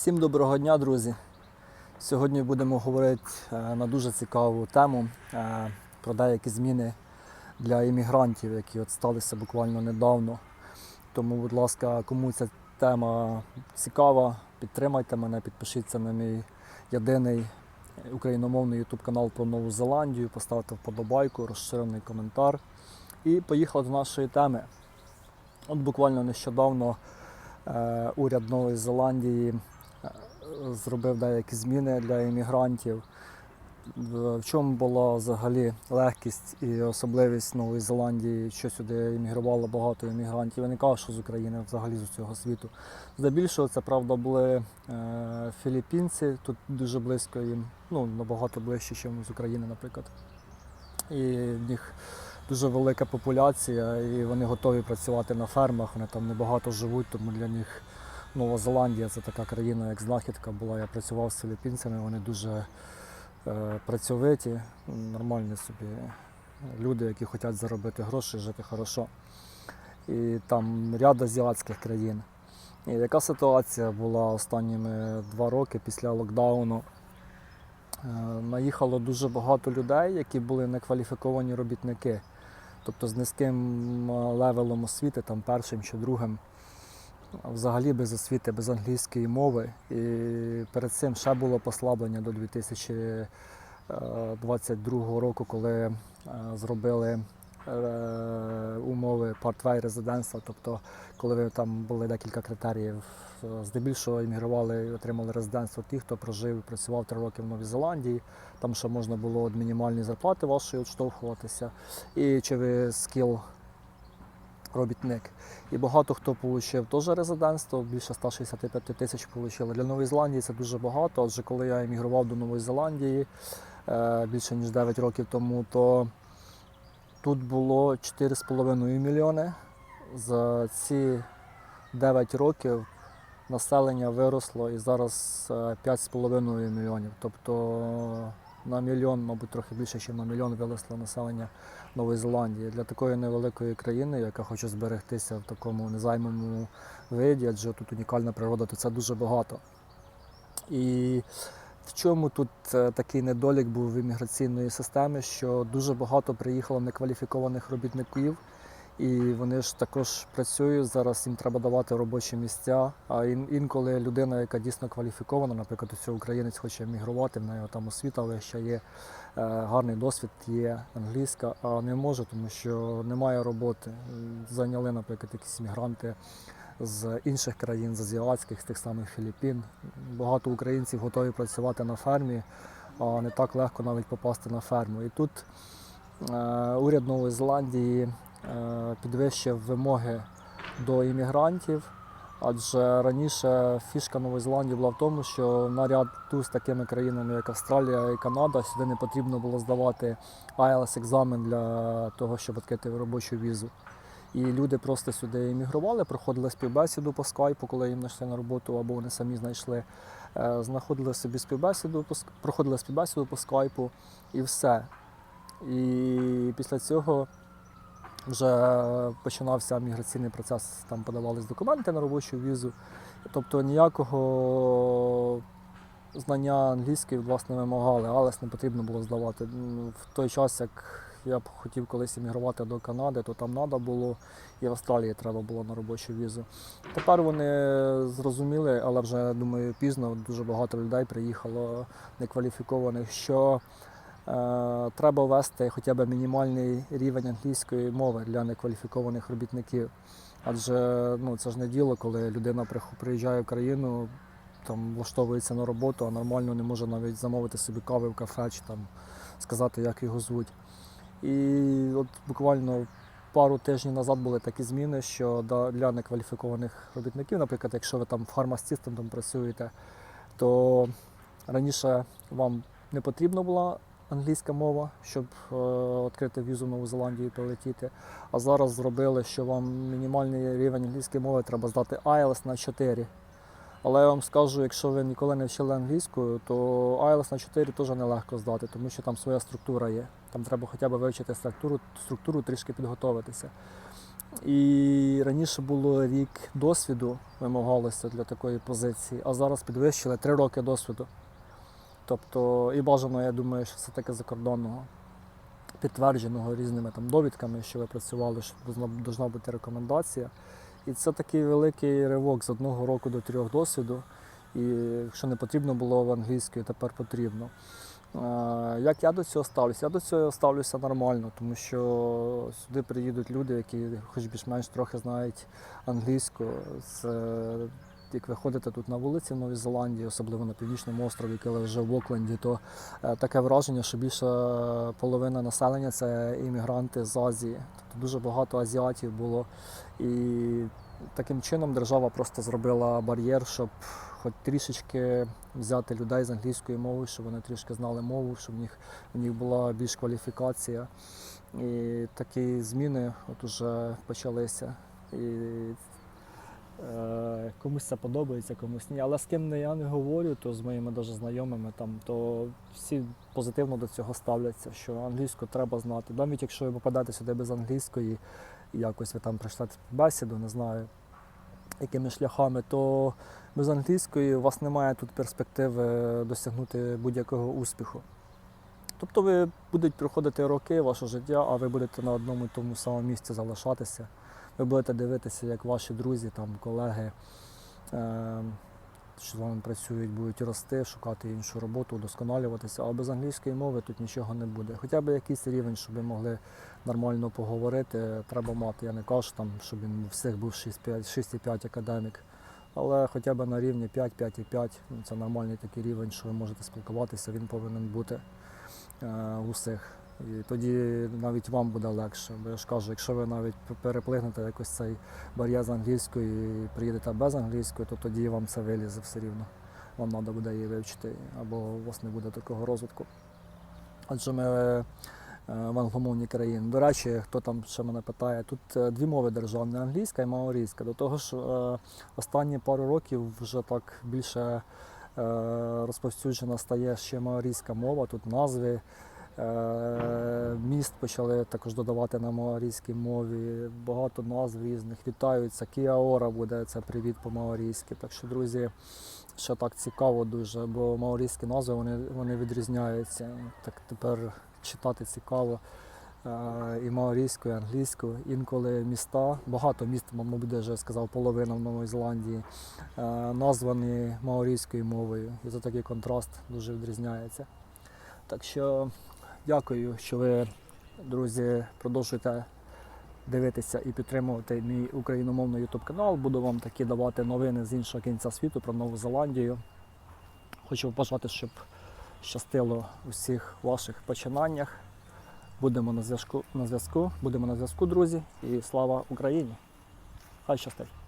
Всім доброго дня, друзі. Сьогодні будемо говорити е, на дуже цікаву тему е, про деякі зміни для іммігрантів, які от сталися буквально недавно. Тому, будь ласка, кому ця тема цікава, підтримайте мене, підпишіться на мій єдиний україномовний YouTube канал про Нову Зеландію, поставте вподобайку, розширений коментар. І поїхали до нашої теми. От буквально нещодавно е, уряд Нової Зеландії зробив деякі зміни для іммігрантів. В чому була взагалі легкість і особливість Нової Зеландії, що сюди іммігрувало багато іммігрантів. Я не кажу, що з України, взагалі з усього світу. Здебільшого це правда були е, філіппінці, тут дуже близько їм, ну набагато ближче, ніж з України, наприклад. І в них дуже велика популяція, і вони готові працювати на фермах. Вони там небагато живуть, тому для них Нова Зеландія це така країна, як знахідка була. Я працював з філіппінцями, вони дуже е, працьовиті, нормальні собі люди, які хочуть заробити гроші, жити хорошо. І там ряд азіатських країн. І яка ситуація була останніми два роки після локдауну? Е, Наїхало дуже багато людей, які були некваліфіковані робітники, тобто з низьким е, левелом освіти, там першим чи другим, взагалі без освіти, без англійської мови. І перед цим ще було послаблення до 2022 року, коли е, зробили е, умови part-way резидентства, тобто коли там були декілька критеріїв. Е, Здебільшого іммігрували і отримали резидентство ті, хто прожив і працював три роки в Новій Зеландії. Там ще можна було від мінімальної зарплати вашої відштовхуватися. І ви скіл робітник. І багато хто отримав теж резидентство, більше 165 тисяч отримали. Для Нової Зеландії це дуже багато. Адже коли я емігрував до Нової Зеландії е, більше ніж 9 років тому, то тут було 4,5 мільйони. За ці 9 років населення виросло і зараз е, 5,5 мільйонів. Тобто на мільйон, мабуть, трохи більше, ніж на мільйон виросло населення Нової Зеландії. Для такої невеликої країни, яка хоче зберегтися в такому незайманому виді, адже тут унікальна природа, то це дуже багато. І в чому тут е, такий недолік був в імміграційної системи, що дуже багато приїхало некваліфікованих робітників, і вони ж також працюють. Зараз їм треба давати робочі місця. А інколи людина, яка дійсно кваліфікована, наприклад, ось українець хоче емігрувати, в неї там освіта вища є, е, гарний досвід є, англійська, а не може, тому що немає роботи. Зайняли, наприклад, якісь мігранти з інших країн, з азіатських, з тих самих Філіппін. Багато українців готові працювати на фермі, а не так легко навіть попасти на ферму. І тут е, уряд Нової Зеландії підвищив вимоги до іммігрантів. Адже раніше фішка Нової Зеландії була в тому, що наряд з такими країнами, як Австралія і Канада, сюди не потрібно було здавати IELTS екзамен для того, щоб відкрити робочу візу. І люди просто сюди іммігрували, проходили співбесіду по скайпу, коли їм знайшли на роботу, або вони самі знайшли, Е, знаходили собі співбесіду, проходили співбесіду по скайпу і все. І після цього вже починався міграційний процес, там подавались документи на робочу візу. Тобто ніякого знання англійської від вас не вимагали, але не потрібно було здавати. В той час, як я б хотів колись іммігрувати до Канади, то там треба було, і в Австралії треба було на робочу візу. Тепер вони зрозуміли, але вже думаю, пізно дуже багато людей приїхало некваліфікованих, що треба ввести хоча б мінімальний рівень англійської мови для некваліфікованих робітників. Адже ну, це ж не діло, коли людина приїжджає в країну, там влаштовується на роботу, а нормально не може навіть замовити собі кави в кафе чи там сказати, як його звуть. І от буквально пару тижнів назад були такі зміни, що для некваліфікованих робітників, наприклад, якщо ви там фармасистом працюєте, то раніше вам не потрібна була англійська мова, щоб е, відкрити візу в Нову Зеландію і прилетіти. А зараз зробили, що вам мінімальний рівень англійської мови треба здати IELTS на 4. Але я вам скажу, якщо ви ніколи не вчили англійською, то IELTS на 4 теж нелегко здати, тому що там своя структура є. Там треба хоча б вивчити структуру, структуру трішки підготуватися. І раніше було рік досвіду, вимагалося для такої позиції, а зараз підвищили три роки досвіду. Тобто, і бажано, я думаю, що це таке закордонного, підтвердженого різними там довідками, що ви працювали, що должна бути рекомендація. І це такий великий ривок з одного року до трьох досвіду. І якщо не потрібно було в англійської, тепер потрібно. Як я до цього ставлюся? Я до цього ставлюся нормально, тому що сюди приїдуть люди, які хоч більш-менш трохи знають англійську. Це, як ви ходите тут на вулиці в Новій Зеландії, особливо на північному острові, коли вже в Окленді, то е, таке враження, що більше половина населення це іммігранти з Азії. Тобто дуже багато азіатів було. І таким чином держава просто зробила бар'єр, щоб хоч трішечки взяти людей з англійської мови, щоб вони трішки знали мову, щоб в них, в них була більш кваліфікація. І такі зміни от уже почалися. І е, комусь це подобається, комусь ні. Але з ким я не говорю, то з моїми даже знайомими, там, то всі позитивно до цього ставляться, що англійську треба знати. Навіть якщо ви попадаєте сюди без англійської, і якось ви там прийшли бесіду, не знаю, якими шляхами, то без англійської у вас немає тут перспективи досягнути будь-якого успіху. Тобто ви будуть проходити роки ваше життя, а ви будете на одному і тому самому місці залишатися. Ви будете дивитися, як ваші друзі, там, колеги, е, що з вами працюють, будуть рости, шукати іншу роботу, удосконалюватися. А без англійської мови тут нічого не буде. Хоча б якийсь рівень, щоб ви могли нормально поговорити, треба мати. Я не кажу, там, щоб він у всіх був 6,5 6,5 академік. Але хоча б на рівні 5, 5,5 ну, це нормальний такий рівень, що ви можете спілкуватися, він повинен бути е, у всіх. І тоді навіть вам буде легше. Бо я ж кажу, якщо ви навіть переплигнете якось цей бар'єр з англійської і приїдете без англійської, то тоді вам це вилізе все рівно. Вам треба буде її вивчити, або у вас не буде такого розвитку. Адже ми е, в англомовній країні. До речі, хто там ще мене питає, тут е, дві мови державні англійська і маорійська. До того ж, е, останні пару років вже так більше розповсюджена стає ще маорійська мова, тут назви. Е, Міст почали також додавати на маорійській мові. Багато назв різних вітаються. Кіаора буде це привіт по-маорійськи. Так що, друзі, ще так цікаво дуже, бо маорійські назви вони, вони відрізняються. Так тепер читати цікаво. Е, І маорійською, і англійською. Інколи міста, багато міст, мабуть, вже сказав, половина в Новій Зеландії, е, названі маорійською мовою. І це такий контраст дуже відрізняється. Так що дякую, що ви, друзі, продовжуєте дивитися і підтримувати мій україномовний YouTube канал. Буду вам такі давати новини з іншого кінця світу про Нову Зеландію. Хочу побажати, щоб щастило у всіх ваших починаннях. Будемо на зв'язку, на зв'язку, будемо на зв'язку, друзі, і слава Україні! Хай щастить!